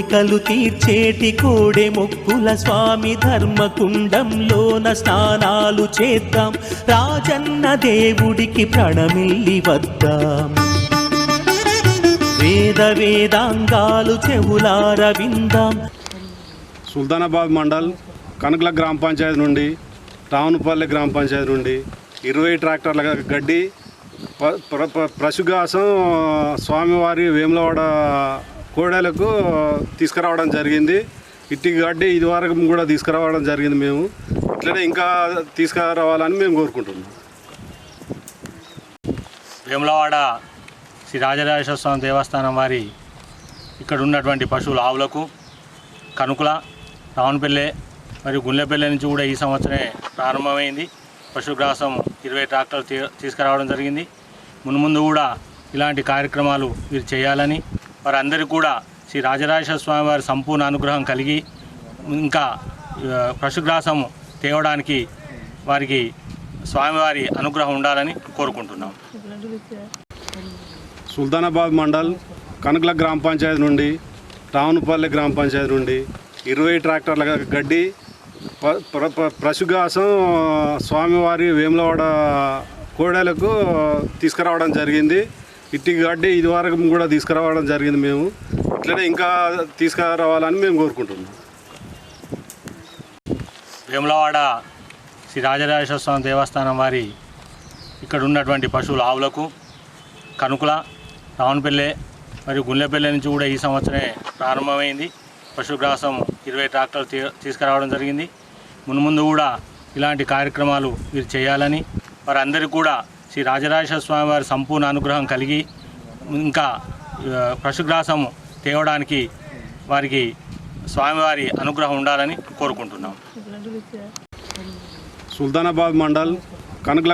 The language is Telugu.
కోరికలు తీర్చేటి కోడే మొక్కుల స్వామి ధర్మకుండంలోన స్నానాలు చేద్దాం. రాజన్న దేవుడికి ప్రణమిల్లి వద్దాం. వేద వేదాంగాలు చెవులార విందాం. సుల్తానాబాద్ మండల్ కనకల గ్రామ పంచాయతీ నుండి రావునపల్లి గ్రామ పంచాయతీ నుండి ఇరవై ట్రాక్టర్ల గడ్డి ప- ప్ర- ప్ర- స్వామివారి వేములవాడ కోడలకు తీసుకురావడం జరిగింది. ఇట్టి గడ్డి ఇది వరకు కూడా తీసుకురావడం జరిగింది మేము. ఇట్లనే ఇంకా తీసుకురావాలని మేము కోరుకుంటున్నాం. వేములవాడ శ్రీ రాజరాజేశ్వర స్వామి దేవస్థానం వారి ఇక్కడ ఉన్నటువంటి పశువుల ఆవులకు కనుకుల రావణపల్లె మరియు గుండెపల్లె నుంచి కూడా ఈ సంవత్సరమే ప్రారంభమైంది. పశుగ్రాసం ఇరవై ట్రాక్టర్లు తీ- తీసుకురావడం జరిగింది. మున్ముందు కూడా ఇలాంటి కార్యక్రమాలు మీరు చేయాలని వారందరికీ కూడా శ్రీ రాజరాజేశ్వర స్వామి వారి సంపూర్ణ అనుగ్రహం కలిగి ఇంకా పశుగ్రాసం తేవడానికి వారికి స్వామివారి అనుగ్రహం ఉండాలని కోరుకుంటున్నాం. సుల్తానాబాద్ మండల్ కనకల గ్రామ పంచాయతీ నుండి రావునపల్లి గ్రామ పంచాయతీ నుండి ఇరవై ట్రాక్టర్ల గడ్డి ప- స్వామివారి వేములవాడ కోడలకు తీసుకురావడం జరిగింది. ఇట్టి గడ్డి ఇది వరకు కూడా తీసుకురావడం జరిగింది మేము. ఇట్లనే ఇంకా తీసుకురావాలని మేము కోరుకుంటున్నాం. వేములవాడ శ్రీ రాజరాజేశ్వర స్వామి దేవస్థానం వారి ఇక్కడ ఉన్నటువంటి పశువుల ఆవులకు కనుకుల రావణపల్లె మరియు గుండెపల్లె నుంచి కూడా ఈ సంవత్సరమే ప్రారంభమైంది. పశుగ్రాసం ఇరవై ట్రాక్టర్లు తీ- తీసుకురావడం జరిగింది. మున్ముందు కూడా ఇలాంటి కార్యక్రమాలు మీరు చేయాలని వారందరికీ కూడా శ్రీ రాజరాజేశ్వర స్వామి వారి సంపూర్ణ అనుగ్రహం కలిగి ఇంకా పశుగ్రాసం తేవడానికి వారికి స్వామివారి అనుగ్రహం ఉండాలని కోరుకుంటున్నాం. సుల్తానాబాద్ మండల్ కనకల